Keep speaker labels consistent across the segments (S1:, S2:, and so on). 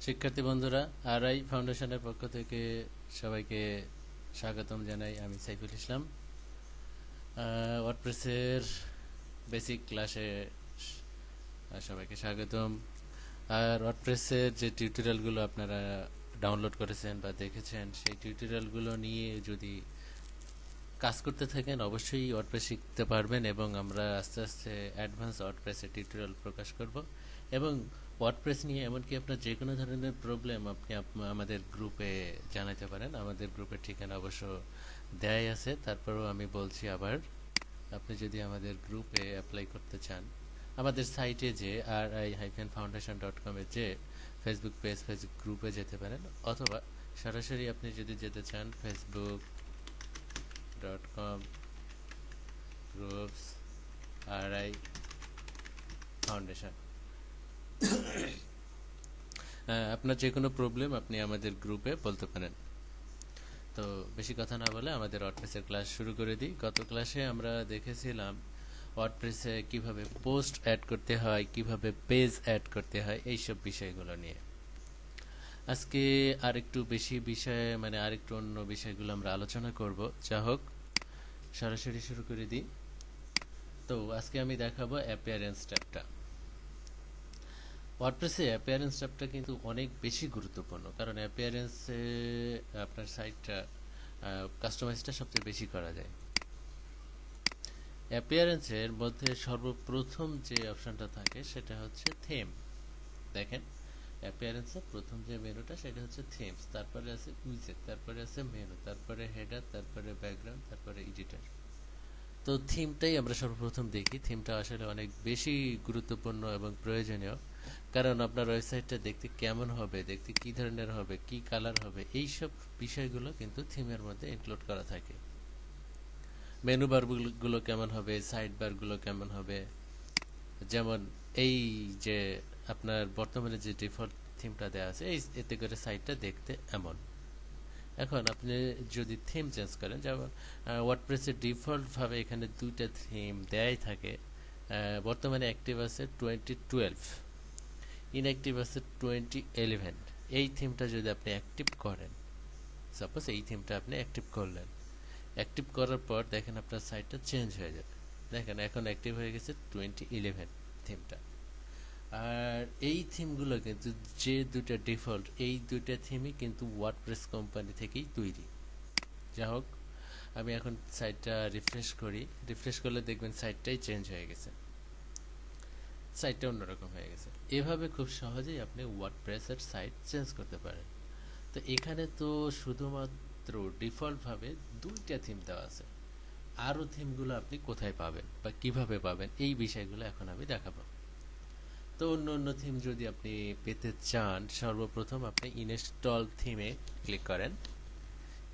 S1: শিক্ষার্থী বন্ধুরা আর আই ফাউন্ডেশনের পক্ষ থেকে সবাইকে স্বাগতম জানাই আমি সাইফুল ইসলাম। ওয়ার্ডপ্রেসের বেসিক ক্লাসে সবাইকে স্বাগতম। আর ওয়ার্ডপ্রেসের যে টিউটোরিয়ালগুলো আপনারা ডাউনলোড করেছেন বা দেখেছেন, সেই টিউটোরিয়ালগুলো নিয়ে যদি কাজ করতে থাকেন, অবশ্যই ওয়ার্ডপ্রেস শিখতে পারবেন এবং আমরা আস্তে আস্তে অ্যাডভান্স ওয়ার্ডপ্রেসের টিউটোরিয়াল প্রকাশ করব। এবং ওয়ার্ডপ্রেস নিয়ে এমনকি আপনার যে কোনো ধরনের প্রবলেম আপনি আমাদের গ্রুপে জানাতে পারেন। আমাদের গ্রুপের ঠিকানা অবশ্য দেয়াই আছে। তারপরেও আমি বলছি আবার, আপনি যদি আমাদের গ্রুপে অ্যাপ্লাই করতে চান, আমাদের সাইটে যে R I hyphen foundation dot কমে যে ফেসবুক পেজ ফেসবুক গ্রুপে যেতে পারেন। অথবা সরাসরি আপনি যদি যেতে চান Facebook dot com groups R I foundation আপনার যে কোনো প্রবলেম আপনি আমাদের গ্রুপে বলতে পারেন। তো বেশি কথা না বলে আমাদের ওয়ার্ডপ্রেসের ক্লাস শুরু করে দিই। গত ক্লাসে আমরা দেখেছিলাম ওয়ার্ডপ্রেসে কীভাবে পোস্ট অ্যাড করতে হয়, কীভাবে পেজ অ্যাড করতে হয়, এইসব বিষয়গুলো নিয়ে। আজকে আরেকটু বেশি বিষয়ে মানে আরেকটু অন্য বিষয়গুলো আমরা আলোচনা করব। যা হোক, সরাসরি শুরু করে দিই। তো আজকে আমি দেখাবো অ্যাপিয়ারেন্স ট্যাবটা ওয়ার্ডপ্রেসে অ্যাপিয়ারেন্স ট্যাবটা কিন্তু অনেক বেশি গুরুত্বপূর্ণ, কারণ অ্যাপিয়ারেন্সে আপনার সাইটটা কাস্টমাইজটা সবচেয়ে বেশি করা যায়। অ্যাপিয়ারেন্সের মধ্যে সর্বপ্রথম যে অপশনটা থাকে, সেটা হচ্ছে থিম দেখেন অ্যাপিয়ারেন্সের প্রথম যে মেনুটা সেটা হচ্ছে থিমস তারপরে আছে উইজেট তারপরে আছে মেনু তারপরে হেডার তারপরে ব্যাকগ্রাউন্ড তারপরে এডিটর তো থিমটাই আমরা সর্বপ্রথম দেখি। থিমটা আসলে অনেক বেশি গুরুত্বপূর্ণ এবং প্রয়োজনীয়। কারণ আপনার ওয়েবসাইটটা দেখতে কেমন হবে, দেখতে কি ধরনের হবে, কি কালার হবে এই সব বিষয়গুলো কিন্তু থিমের মধ্যে ইনক্লুড করা থাকে। মেনু বারগুলো কেমন হবে সাইড বারগুলো কেমন হবে, যেমন এই যে আপনার বর্তমানে যে ডিফল্ট থিমটা দেওয়া আছে, এই, এতে করে সাইটটা দেখতে এমন। এখন আপনি যদি থিম চেঞ্জ করেন, যেমন ওয়ার্ডপ্রেসের ডিফল্টভাবে এখানে দুইটা থিম দেয়াই থাকে বর্তমানে অ্যাক্টিভ আছে টোয়েন্টি টুয়েলভ ইনঅ্যাক্টিভ আছে টোয়েন্টি ইলেভেন এই থিমটা যদি আপনি অ্যাক্টিভ করেন সাপোজ এই থিমটা আপনি অ্যাক্টিভ করলেন। অ্যাক্টিভ করার পর দেখেন আপনার সাইটটা চেঞ্জ হয়ে যাবে। দেখেন, এখন অ্যাক্টিভ হয়ে গেছে টোয়েন্টি ইলেভেন থিমটা আর এই থিমগুলো কিন্তু যে দুটা ডিফল্ট এই দুইটা থিমই কিন্তু ওয়ার্ডপ্রেস কোম্পানি থেকেই তৈরি। যা হোক, আমি এখন সাইটটা রিফ্রেশ করি। রিফ্রেশ করলে দেখবেন সাইটটাই চেঞ্জ হয়ে গেছে। সাইটটা অন্যরকম হয়ে গেছে। এভাবে খুব সহজেই আপনি ওয়ার্ডপ্রেসের সাইট চেঞ্জ করতে পারেন। তো এখানে তো শুধুমাত্র ডিফল্টভাবে দুইটা থিম দেওয়া আছে। আরও থিমগুলো আপনি কোথায় পাবেন বা কীভাবে পাবেন, এই বিষয়গুলো এখন আমি দেখাবো। তো অন্য অন্য থিম যদি আপনি পেতে চান, সর্বপ্রথম আপনি ইনস্টল থিমে ক্লিক করেন।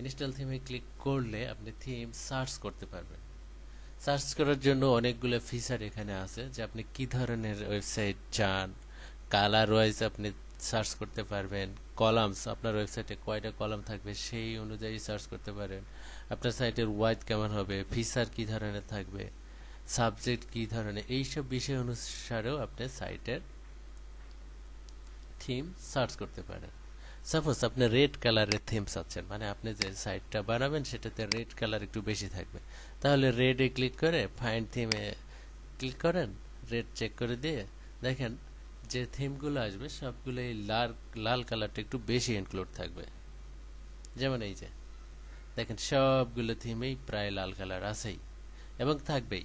S1: ইনস্টল থিমে ক্লিক করলে আপনি থিম সার্চ করতে পারবেন। সার্চ করার জন্য অনেকগুলো ফিচার এখানে আছে যে আপনি কি ধরনের ওয়েবসাইট চান কালার ওয়াইজ আপনি সার্চ করতে পারবেন কলামস আপনার ওয়েবসাইটে কয়টা কলাম থাকবে সেই অনুযায়ী সার্চ করতে পারেন। আপনার সাইটের ওয়াইড কেমন হবে ফিচার কি ধরনের থাকবে সাবজেক্ট কি ধরনের, এইসব বিষয় অনুসারেও আপনি সাইটের থিম সার্চ করতে পারেন। সাপোজ আপনি রেড কালারের থিম চাচ্ছেন মানে আপনি যে সাইটটা বানাবেন সেটাতে রেড কালার একটু বেশি থাকবে। তাহলে রেডে ক্লিক করে ফাইন্ড থিমে ক্লিক করেন রেড চেক করে দিয়ে দেখেন যে থিমগুলো আসবে, সবগুলো এই লাল লাল কালারটা একটু বেশি ইনক্লুড থাকবে। যেমন এই যে, দেখেন সবগুলো থিমেই প্রায় লাল কালার আছেই এবং থাকবেই।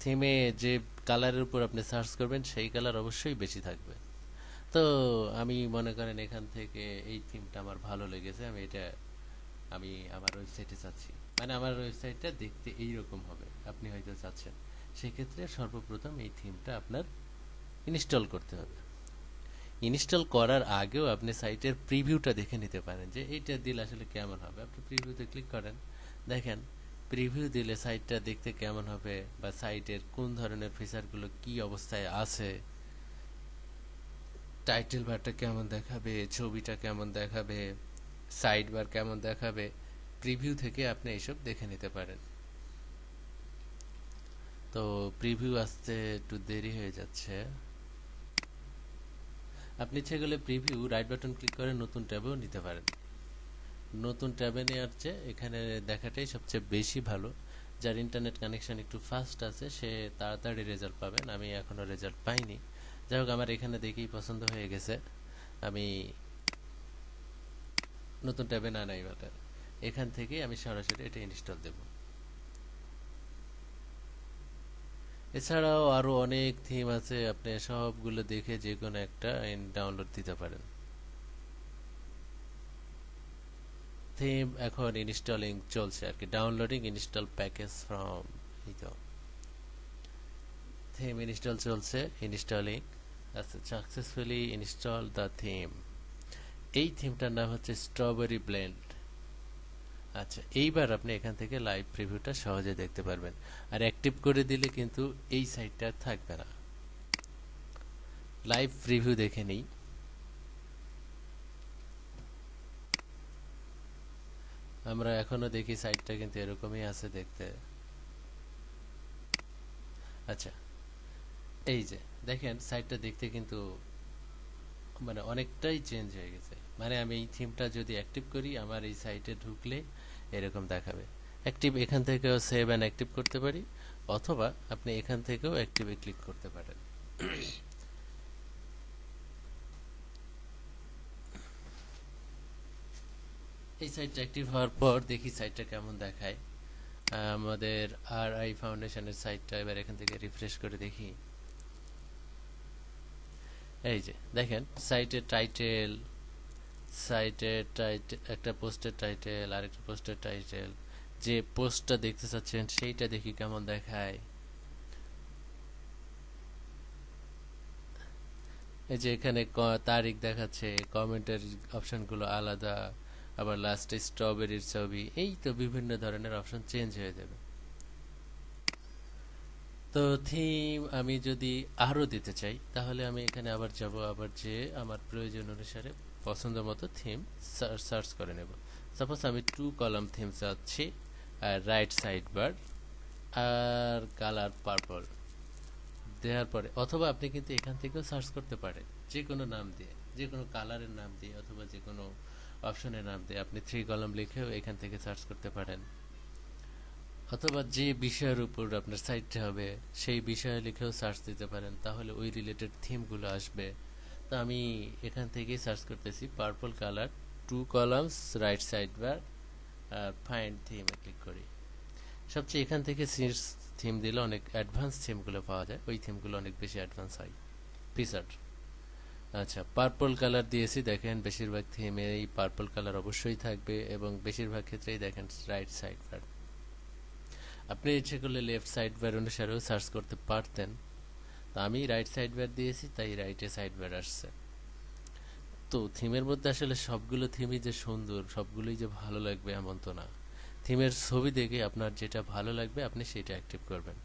S1: থিমে যে কালারের উপর আপনি সার্চ করবেন, সেই কালার অবশ্যই বেশি থাকবে। তো আমি মনে করেন এখান থেকে এই থিমটা আমার ভালো লেগেছে। আমি এটা, আমি আমার ওয়েবসাইটে চাচ্ছি। মানে আমার ওয়েবসাইটটা দেখতে এই রকম হবে। আপনি হয়তো চাচ্ছেন। সেক্ষেত্রে সর্বপ্রথম এই থিমটা আপনার ইনস্টল করতে হবে। ইনস্টল করার আগেও আপনি সাইটের প্রিভিউটা দেখে নিতে পারেন যে এইটা দিলে আসলে কেমন হবে। আপনি প্রিভিউতে ক্লিক করেন। দেখেন প্রিভিউ দিলে সাইটটা দেখতে কেমন হবে বা সাইটের কোন ধরনের ফিচারগুলো কি অবস্থায় আছে? টাইটেল বারটা কেমন দেখাবে, ছবিটা কেমন দেখাবে সাইড বার কেমন দেখাবে প্রিভিউ থেকে আপনি এইসব দেখে নিতে পারেন। তো প্রিভিউ আসতে একটু দেরি হয়ে যাচ্ছে। আপনি ইচ্ছে গেলে প্রিভিউ রাইট বাটন ক্লিক করে নতুন ট্যাবেও নিতে পারেন। নতুন ট্যাবে নেওয়ার চেয়ে এখানে দেখাটাই সবচেয়ে বেশি ভালো। যার ইন্টারনেট কানেকশন একটু ফাস্ট আছে, সে তাড়াতাড়ি রেজাল্ট পাবেন। আমি এখনও রেজাল্ট পাইনি। যাই হোক আমার এখানে দেখেই পছন্দ হয়ে গেছে। আমি নতুন ট্যাবে না নাই বেটার এখান থেকে আমি সরাসরি এটা ইনস্টল দেব। এছাড়াও আরও অনেক থিম আছে, আপনি সবগুলো দেখে যে কোনো একটা ডাউনলোড দিতে পারেন। থিম এখন ইনস্টলিং চলছে আর কি ডাউনলোডিং ইনস্টল প্যাকেজ ফ্রম এই তো। থিম ইনস্টল চলছে installing successfully install the theme এই থিমটার নাম হচ্ছে স্ট্রবেরি ব্লেন্ড আচ্ছা এইবার আপনি এখান থেকে লাইভ প্রিভিউটা সহজে দেখতে পারবেন। আর অ্যাক্টিভ করে দিলে কিন্তু এই সাইটটা থাকবে না। লাইভ প্রিভিউ দেখে নেই। আমরা এখনও দেখি সাইটটা কিন্তু এরকমই আছে দেখতে। আচ্ছা এই যে, দেখেন সাইটটা দেখতে কিন্তু মানে অনেকটাই চেঞ্জ হয়ে গেছে। মানে আমি এই থিমটা যদি অ্যাক্টিভ করি, আমার এই সাইটে ঢুকলে এরকম দেখাবে। অ্যাক্টিভ এখান থেকেও সেভ অ্যান্ড অ্যাক্টিভ করতে পারি, অথবা আপনি এখান থেকেও অ্যাক্টিভে ক্লিক করতে পারেন। এই সাইটটা অ্যাক্টিভ হওয়ার পর দেখি সাইটটা কেমন দেখায়। আমাদের আর আই ফাউন্ডেশনের সাইটটা এবার এখান থেকে রিফ্রেশ করে দেখি। এই যে, দেখেন সাইটের টাইটেল সাইটের টাইটেল একটা পোস্টের টাইটেল আর একটা পোস্টের টাইটেল যে পোস্টটা দেখতে চাচ্ছেন, সেইটা দেখি কেমন দেখায়। এই যে এখানে তারিখ দেখাচ্ছে কমেন্টের অপশনগুলো আলাদা, আবার লাস্টে স্ট্রবেরির ছবি, এই তো বিভিন্ন ধরনের অপশন চেঞ্জ হয়ে যাবে। তো থিম আমি যদি আরও দিতে চাই, তাহলে আমি এখানে আবার যাব, আবার যে আমার প্রয়োজন অনুসারে পছন্দ মতো থিম সার্চ করে নেব। সাপোজ আমি টু কলাম থিম চাচ্ছি রাইট সাইড বার আর কালার পার্পল দেওয়ার পরে, অথবা আপনি কিন্তু এখান থেকেও সার্চ করতে পারেন, যে কোনো নাম দিয়ে, যে কোনো কালারের নাম দিয়ে, অথবা যে কোনো অপশনের নাম দিয়ে, আপনি থ্রি কলাম লিখেও এখান থেকে সার্চ করতে পারেন। অথবা যে বিষয়ের উপর আপনার সাইটটা হবে, সেই বিষয়ে লিখেও সার্চ দিতে পারেন, তাহলে ওই রিলেটেড থিমগুলো আসবে। তো আমি এখান থেকেই সার্চ করতেছি purple colour two columns right side bar find থিমে click করি। সবচেয়ে এখান থেকে থিম দিলে অনেক অ্যাডভান্স থিমগুলো পাওয়া যায়, ওই থিমগুলো অনেক বেশি অ্যাডভান্স হয়। ফিচার আচ্ছা পার্পল কালার দিয়েছি, দেখেন বেশিরভাগ থিমে এই পার্পল কালার অবশ্যই থাকবে এবং বেশিরভাগ ক্ষেত্রেই দেখেন রাইট সাইড বার আপনি ইচ্ছে করলে লেফট সাইড বার অনুসারেও সার্চ করতে পারতেন। তো আমি রাইট সাইড বার দিয়েছি, তাই রাইটে সাইড বার আসছে। তো থিমের মধ্যে আসলে সবগুলো থিমই যে সুন্দর, সবগুলোই যে ভালো লাগবে এমন তো না। থিমের ছবি দেখে আপনার যেটা ভালো লাগবে, আপনি সেটা অ্যাক্টিভ করবেন।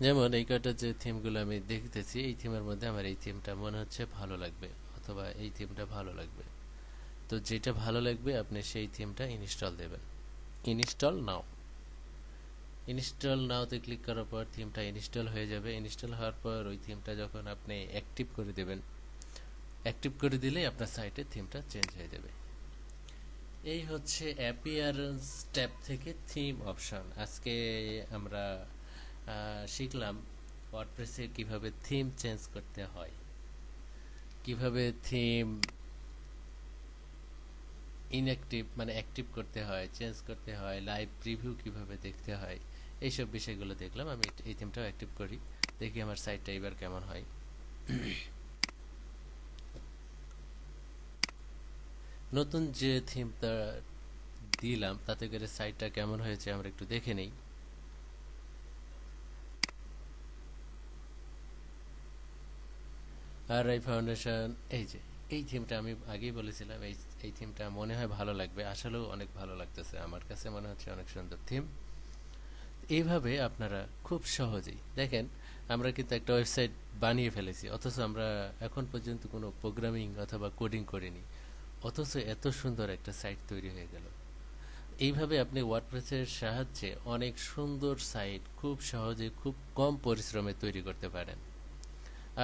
S1: যেমন এই কয়টা যে থিমগুলো আমি দেখতেছি, এই থিমের মধ্যে আমার এই থিমটা মনে হচ্ছে ভালো লাগবে, অথবা এই থিমটা ভালো লাগবে। তো যেটা ভালো লাগবে, আপনি সেই থিমটা ইনস্টল দেবেন। ইনস্টল নাও ইনস্টল নাওতে ক্লিক করার পর থিমটা ইনস্টল হয়ে যাবে। ইনস্টল হওয়ার পর ওই থিমটা যখন আপনি অ্যাক্টিভ করে দেবেন অ্যাক্টিভ করে দিলেই আপনার সাইটে থিমটা চেঞ্জ হয়ে যাবে। এই হচ্ছে অ্যাপিয়ারেন্স ট্যাব থেকে থিম অপশন আজকে আমরা শিখলাম ওয়ার্ডপ্রেসে কীভাবে থিম চেঞ্জ করতে হয়। কীভাবে থিম ইনঅ্যাক্টিভ মানে অ্যাক্টিভ করতে হয় চেঞ্জ করতে হয় লাইভ প্রিভিউ কীভাবে দেখতে হয়, এইসব বিষয়গুলো দেখলাম। আমি এই থিমটাও অ্যাক্টিভ করি। দেখি আমার সাইটটা এবার কেমন হয়। নতুন যে থিমটা দিলাম, তাতে করে সাইটটা কেমন হয়েছে আমরা একটু দেখে নেই। আর এই ফাউন্ডেশন এই যে এই থিমটা আমি আগেই বলেছিলাম, এই এই থিমটা মনে হয় ভালো লাগবে, আসলেও অনেক ভালো লাগতেছে। আমার কাছে মনে হচ্ছে অনেক সুন্দর থিম এইভাবে আপনারা খুব সহজেই, দেখেন, আমরা কিন্তু একটা ওয়েবসাইট বানিয়ে ফেলেছি, অথচ আমরা এখন পর্যন্ত কোনো প্রোগ্রামিং অথবা কোডিং করিনি, অথচ এত সুন্দর একটা সাইট তৈরি হয়ে গেল। এইভাবে আপনি ওয়ার্ডপ্রেসের সাহায্যে অনেক সুন্দর সাইট খুব সহজে, খুব কম পরিশ্রমে তৈরি করতে পারেন।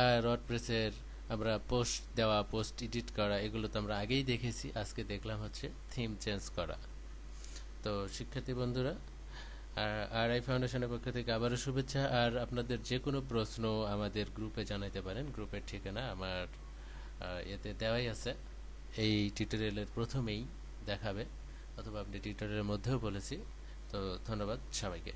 S1: আর ওয়ার্ডপ্রেসের আমরা পোস্ট দেওয়া পোস্ট এডিট করা, এগুলো তো আমরা আগেই দেখেছি। আজকে দেখলাম হচ্ছে থিম চেঞ্জ করা। তো শিক্ষার্থী বন্ধুরা, আর আই ফাউন্ডেশনের পক্ষ থেকে আবারও শুভেচ্ছা। আর আপনাদের যে কোনো প্রশ্ন আমাদের গ্রুপে জানাতে পারেন। গ্রুপের ঠিকানা আমার এতে দেওয়াই আছে। এই টিউটোরিয়ালের প্রথমেই দেখাবে, অথবা আপনি টিউটোরিয়ালের মধ্যেও বলেছি। তো ধন্যবাদ সবাইকে।